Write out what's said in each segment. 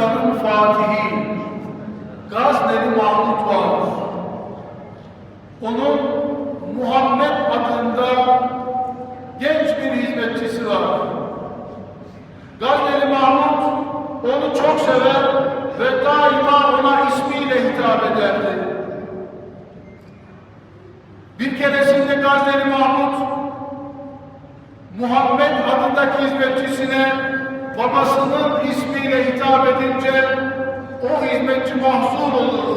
Hindistan'ın Fatihi, Gazneli Mahmut var. Onun Muhammed adında genç bir hizmetçisi var. Gazneli Mahmut onu çok sever ve daima ona ismiyle hitap ederdi. Bir keresinde Gazneli Mahmut Muhammed adındaki hizmetçisine babasının o hizmetçi mahzun olur,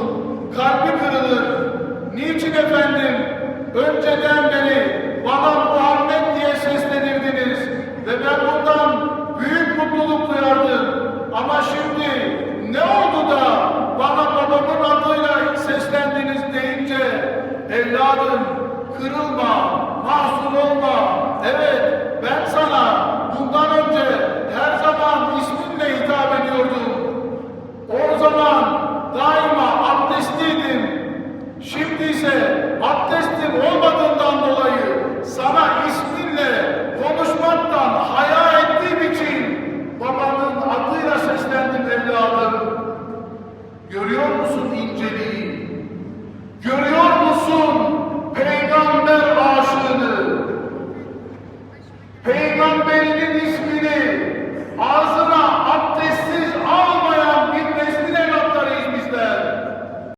kalbi kırılır. Niçin efendim? Önceden beri bana Muhammed diye seslenirdiniz ve ben bundan büyük mutluluk duyardım. Ama şimdi ne oldu da bana babamın adıyla seslendiniz deyince evladım kırılma, mahzun olma. Evet Hey.